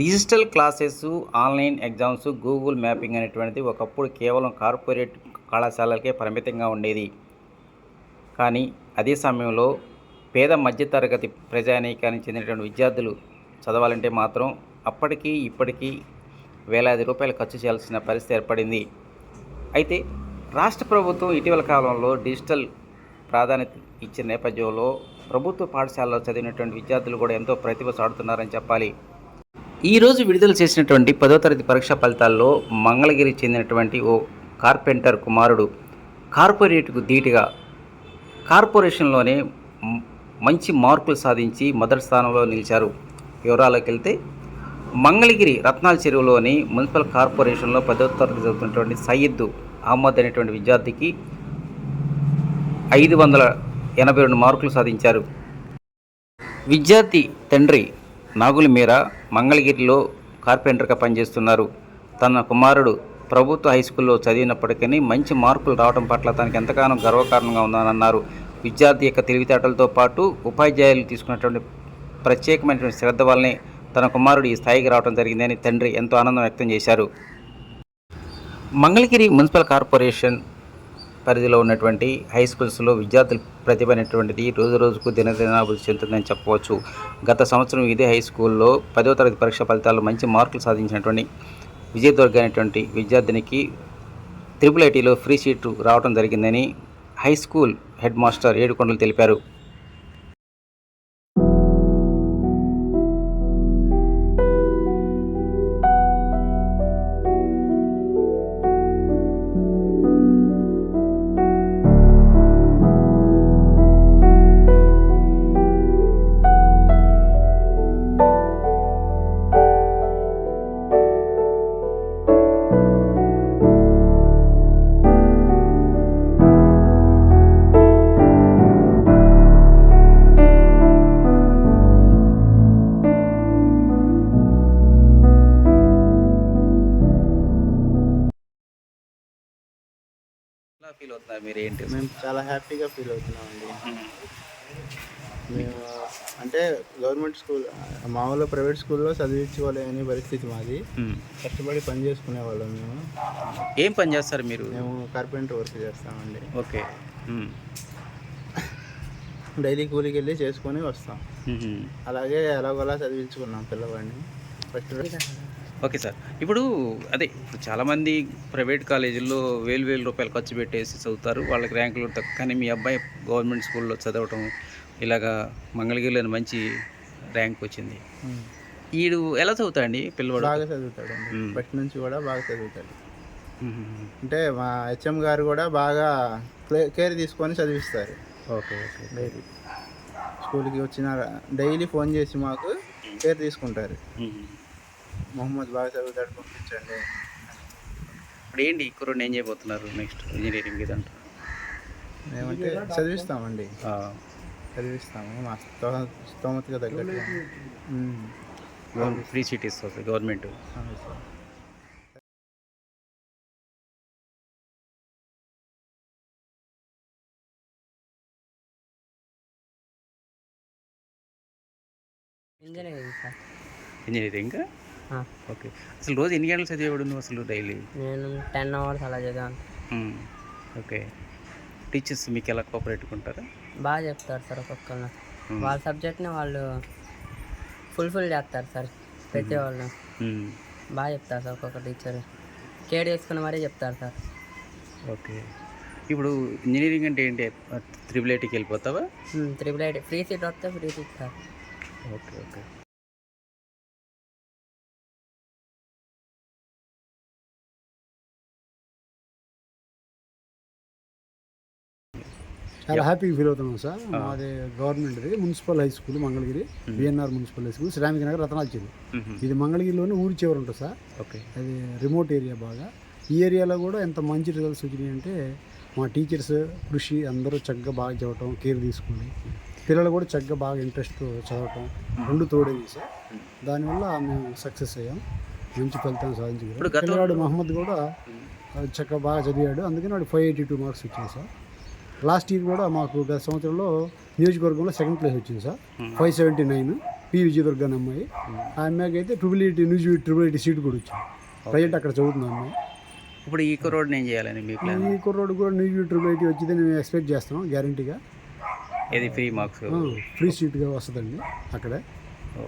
Digital classes online exams Google mapping అనేటువంటిది ఒకప్పుడు కేవలం కార్పొరేట్ కళాశాలలకే పరిమితంగా ఉండేది. కానీ అదే సమయంలో పేద మధ్యతరగతి ప్రజానీకానికి చెందినటువంటి విద్యార్థులు చదవాలంటే మాత్రం అప్పటికీ ఇప్పటికీ వేలాది రూపాయలు ఖర్చు చేయాల్సిన పరిస్థితి ఏర్పడింది. అయితే రాష్ట్ర ప్రభుత్వం ఇటీవల కాలంలో డిజిటల్ ప్రాధాన్యత ఇచ్చిన నేపథ్యంలో ప్రభుత్వ పాఠశాలలో చదివినటువంటి విద్యార్థులు కూడా ఎంతో ప్రతిభ సాడుతున్నారని చెప్పాలి. ఈరోజు విడుదల చేసినటువంటి పదో తరగతి పరీక్షా ఫలితాల్లో మంగళగిరి చెందినటువంటి ఓ కార్పెంటర్ కుమారుడు కార్పొరేట్కు ధీటుగా కార్పొరేషన్లోనే మంచి మార్కులు సాధించి మొదటి స్థానంలో నిలిచారు. వివరాల్లోకి వెళ్తే మంగళగిరి రత్నాల చెరువులోని మున్సిపల్ కార్పొరేషన్లో పదో తరగతి చదువుతున్నటువంటి సయ్యద్దు అహ్మద్ అనేటువంటి విద్యార్థికి ఐదు వందల ఎనభై రెండు మార్కులు సాధించారు. విద్యార్థి తండ్రి నాగుల మీర మంగళగిరిలో కార్పెంటర్గా పనిచేస్తున్నారు. తన కుమారుడు ప్రభుత్వ హై స్కూల్లో చదివినప్పటికీ మంచి మార్కులు రావడం పట్ల తనకి ఎంతగానో గర్వకారణంగా ఉందని అన్నారు విద్యార్థి యొక్క తెలివితేటలతో పాటు ఉపాధ్యాయులు తీసుకున్నటువంటి ప్రత్యేకమైనటువంటి శ్రద్ధ వల్లనే తన కుమారుడు ఈ స్థాయికి రావడం జరిగిందని తండ్రి ఎంతో ఆనందం వ్యక్తం చేశారు. మంగళగిరి మున్సిపల్ కార్పొరేషన్ పరిధిలో ఉన్నటువంటి హై స్కూల్స్లో విద్యార్థుల ప్రతిభ అనేటువంటిది రోజు రోజుకు దినదినాభివృద్ధి చెందుతుందని చెప్పవచ్చు. గత సంవత్సరం ఇదే హై స్కూల్లో పదో తరగతి పరీక్ష ఫలితాల్లో మంచి మార్కులు సాధించినటువంటి విజయదుర్గ అనేటువంటి విద్యార్థినికి త్రిపుల్ ఐటీలో ఫ్రీ సీటు రావడం జరిగిందని high school head master Yedukondalu తెలిపారు. ఎలా ఫీల్ అవుతున్నారు మీరు? ఏంటి? మేము చాలా హ్యాపీగా ఫీల్ అవుతున్నామండి. మేము అంటే గవర్నమెంట్ స్కూల్ మామూలుగా ప్రైవేట్ స్కూల్లో చదివించుకోలేని పరిస్థితి మాది. కష్టపడి పని చేసుకునే వాళ్ళం మేము. ఏం పని చేస్తారు మీరు? మేము కార్పెంటర్ వర్క్ చేస్తామండి. ఓకే. డైలీ కూలికి వెళ్ళి చేసుకొని వస్తాం. అలాగే ఎలాగోలా చదివించుకున్నాం పిల్లవాడిని. First okay sir. ఇప్పుడు అదే ఇప్పుడు చాలామంది ప్రైవేట్ కాలేజీల్లో వేలు వేలు రూపాయలు ఖర్చు పెట్టేసి చదువుతారు. వాళ్ళకి ర్యాంకులు తక్కువ కానీ మీ అబ్బాయి గవర్నమెంట్ స్కూల్లో చదవటం ఇలాగా మంగళగిరిలో మంచి ర్యాంక్ వచ్చింది. ఈడు ఎలా చదువుతాడండి పిల్లవాడు? బాగా చదువుతాడండి. మ్మ్. ఫస్ట్ నుంచి కూడా బాగా చదువుతాడు. అంటే మా హెచ్ఎం గారు కూడా బాగా కేర్ తీసుకొని చదివిస్తారు. Okay okay. డైలీ. స్కూల్కి వచ్చిన డైలీ ఫోన్ చేసి మాకు కేర్ తీసుకుంటారు. మొహమ్మద్ బాగా చదువుతాడు పంపించండి. ఇప్పుడు ఏంటి కుర్రోడిని ఏం చేయబోతున్నారు నెక్స్ట్ ఇంజనీరింగ్ ఇదంతా మేమంటే చదివిస్తామండి. ఆ, చదివిస్తాము మా స్తోమ స్తోమతగా తగ్గట్టు ఫ్రీ సీట్ ఇస్తుంది గవర్నమెంట్. Engineering engineering okay. అసలు రోజు ఎన్ని గంటలు చదివేవాడు నువ్వు అసలు డైలీ? నేను టెన్ అవర్స్ అలా చదివాను. ఓకే. టీచర్స్ మీకు ఎలా కోఆపరేట్గా ఉంటారా బాగా చెప్తారు సార్ ఒక్కొక్కరు. వాళ్ళ సబ్జెక్ట్ని వాళ్ళు ఫుల్ఫిల్ చేస్తారు సార్ ప్రతి వాళ్ళు. బాగా చెప్తారు సార్ ఒక్కొక్క టీచర్. కేర్ చేసుకుని మరీ చెప్తారు సార్. ఓకే. ఇప్పుడు ఇంజనీరింగ్ అంటే ఏంటి? త్రిబుల్ ఐటీకి వెళ్ళిపోతావా? త్రిపుల్ ఐటీ ఫ్రీ సీట్ వస్తే free seat sir. Okay okay. చాలా హ్యాపీగా ఫీల్ అవుతున్నాం సార్. మాది గవర్నమెంట్ది municipal high school Mangalagiri BNR municipal high school Shramika Nagar రతనాల్ మ్మ్. ఇది మంగళగిరిలోనే ఊరి చివరి ఉంటుంది సార్. ఓకే అది రిమోట్ ఏరియా బాగా. ఈ ఏరియాలో కూడా ఎంత మంచి రిజల్ట్స్ వచ్చినాయి అంటే మా టీచర్స్ కృషి అందరూ చక్కగా బాగా చదవటం కేర్ తీసుకుని పిల్లలు కూడా చక్కగా బాగా ఇంట్రెస్ట్ చదవటం రెండు తోడేది సార్. దానివల్ల మేము సక్సెస్ అయ్యాం. మంచి ఫలితాన్ని ఇప్పుడు సాధించగలం గతంలో- పిల్లవాడు మహమ్మద్ కూడా చక్కగా బాగా చదివాడు. అందుకని వాడు ఫైవ్ ఎయిటీ టూ మార్క్స్ వచ్చాయి సార్. లాస్ట్ ఇయర్ కూడా మాకు గత సంవత్సరంలో నియోజకవర్గంలో సెకండ్ ప్లేస్ వచ్చింది sir. Five seventy nine P Vijayadurga అనే అమ్మాయి ఆ అమ్మాయికి అయితే triple IT news triple IT seat కూడా వచ్చింది. ప్రజెంట్ అక్కడ చదువుతుంది ఆ అమ్మాయి. ఇప్పుడు ఈ కుర్రోడ్ని ఏం చేయాలని మీ ప్లాన్ ఈ కుర్రోడు కూడా న్యూజ్ ట్రిపుల్ ఎయిటీ వచ్చింది మేము ఎక్స్పెక్ట్ చేస్తున్నాం గ్యారంటీగా ఏది ఫ్రీ మార్క్స్ ఫ్రీ సీట్గా వస్తుందండి అక్కడే.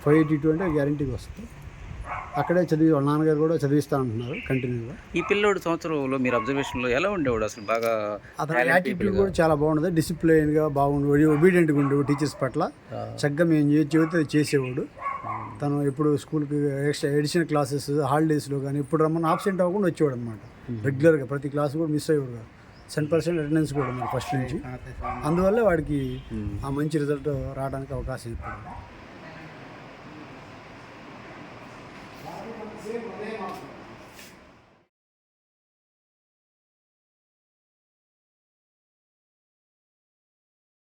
ఫైవ్ ఎయిటీ టూ అంటే గ్యారంటీగా వస్తుంది. అక్కడే చదివి వాళ్ళ నాన్నగారు కూడా చదివిస్తా అంటున్నారు కంటిన్యూగా ఈ పిల్లోడు సంవత్సరంలో మీరు అబ్జర్వేషన్లో ఎలా ఉండేవాడు అసలు? బాగా అతని యాటిట్యూడ్ కూడా చాలా బాగుంటుంది డిసిప్లైన్గా బాగుండు ఒబీడియంట్గా ఉండేవాడు టీచర్స్ పట్ల. చక్కగా మేము అది చేసేవాడు. తను ఎప్పుడు స్కూల్కి ఎక్స్ట్రా ఎడిషనల్ క్లాసెస్ హాలిడేస్లో కానీ ఇప్పుడు రమ్మని ఆబ్సెంట్ అవ్వకుండా వచ్చేవాడు అనమాట రెగ్యులర్గా ప్రతి క్లాస్ కూడా మిస్ అయ్యేవాడు కాదు. సెవెన్ పర్సెంట్ అటెండెన్స్ కూడా ఫస్ట్ నుంచి. అందువల్ల వాడికి ఆ మంచి రిజల్ట్ రావడానికి అవకాశం ఇప్పుడు same name of